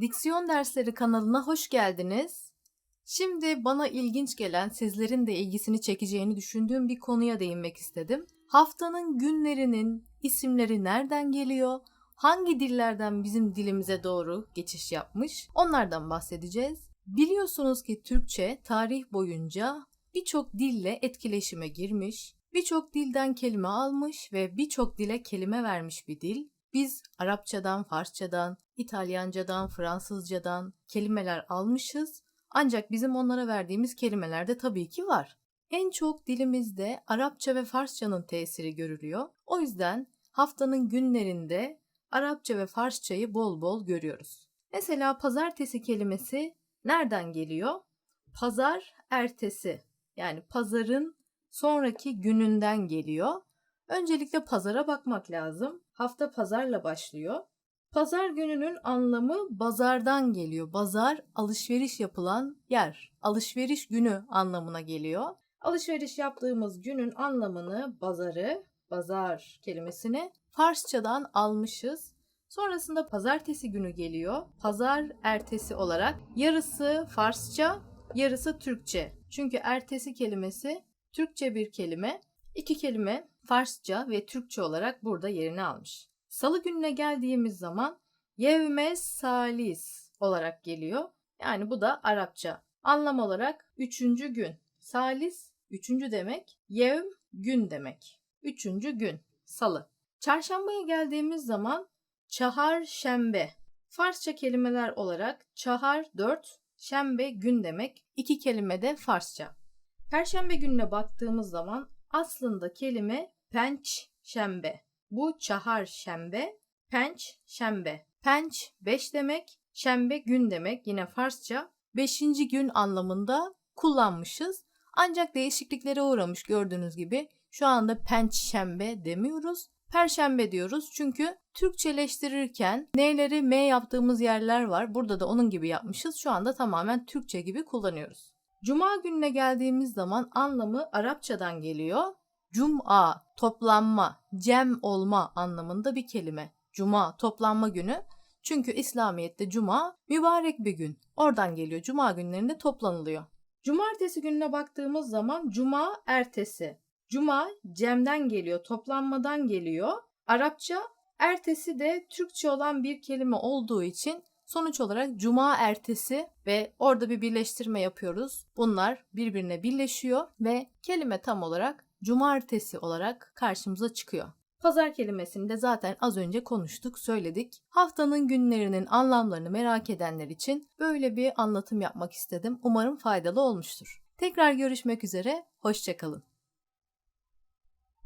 Diksiyon Dersleri kanalına hoş geldiniz. Şimdi bana ilginç gelen, sizlerin de ilgisini çekeceğini düşündüğüm bir konuya değinmek istedim. Haftanın günlerinin isimleri nereden geliyor? Hangi dillerden bizim dilimize doğru geçiş yapmış? Onlardan bahsedeceğiz. Biliyorsunuz ki Türkçe tarih boyunca birçok dille etkileşime girmiş, birçok dilden kelime almış ve birçok dile kelime vermiş bir dil. Biz Arapçadan, Farsçadan, İtalyancadan, Fransızcadan kelimeler almışız. Ancak bizim onlara verdiğimiz kelimeler de tabii ki var. En çok dilimizde Arapça ve Farsçanın tesiri görülüyor. O yüzden haftanın günlerinde Arapça ve Farsçayı bol bol görüyoruz. Mesela pazartesi kelimesi nereden geliyor? Pazar ertesi yani pazarın sonraki gününden geliyor. Öncelikle pazara bakmak lazım. Hafta pazarla başlıyor. Pazar gününün anlamı bazardan geliyor. Bazar alışveriş yapılan yer. Alışveriş günü anlamına geliyor. Alışveriş yaptığımız günün anlamını bazarı, bazar kelimesini Farsçadan almışız. Sonrasında pazartesi günü geliyor. Pazar ertesi olarak yarısı Farsça, yarısı Türkçe. Çünkü ertesi kelimesi Türkçe bir kelime. İki kelime Farsça ve Türkçe olarak burada yerini almış. Salı gününe geldiğimiz zaman yevmes salis olarak geliyor. Yani bu da Arapça. Anlam olarak üçüncü gün. Salis üçüncü demek. Yevm gün demek. Üçüncü gün. Salı. Çarşambaya geldiğimiz zaman çahar şembe. Farsça kelimeler olarak çahar dört, şembe gün demek. İki kelime de Farsça. Perşembe gününe baktığımız zaman aslında kelime penç şembe. Bu çahar şembe, penç şembe. Penç 5 demek, şembe gün demek. Yine Farsça 5. gün anlamında kullanmışız. Ancak değişikliklere uğramış gördüğünüz gibi. Şu anda penç şembe demiyoruz. Perşembe diyoruz çünkü Türkçeleştirirken N'leri M yaptığımız yerler var. Burada da onun gibi yapmışız. Şu anda tamamen Türkçe gibi kullanıyoruz. Cuma gününe geldiğimiz zaman anlamı Arapçadan geliyor. Cuma, toplanma, cem olma anlamında bir kelime. Cuma, toplanma günü. Çünkü İslamiyet'te cuma mübarek bir gün. Oradan geliyor. Cuma günlerinde toplanılıyor. Cumartesi gününe baktığımız zaman cuma ertesi. Cuma cemden geliyor, toplanmadan geliyor. Arapça ertesi de Türkçe olan bir kelime olduğu için Sonuç olarak cuma ertesi ve orada bir birleştirme yapıyoruz. Bunlar birbirine birleşiyor ve kelime tam olarak cumartesi olarak karşımıza çıkıyor. Pazar kelimesini de zaten az önce konuştuk, söyledik. Haftanın günlerinin anlamlarını merak edenler için böyle bir anlatım yapmak istedim. Umarım faydalı olmuştur. Tekrar görüşmek üzere, hoşçakalın.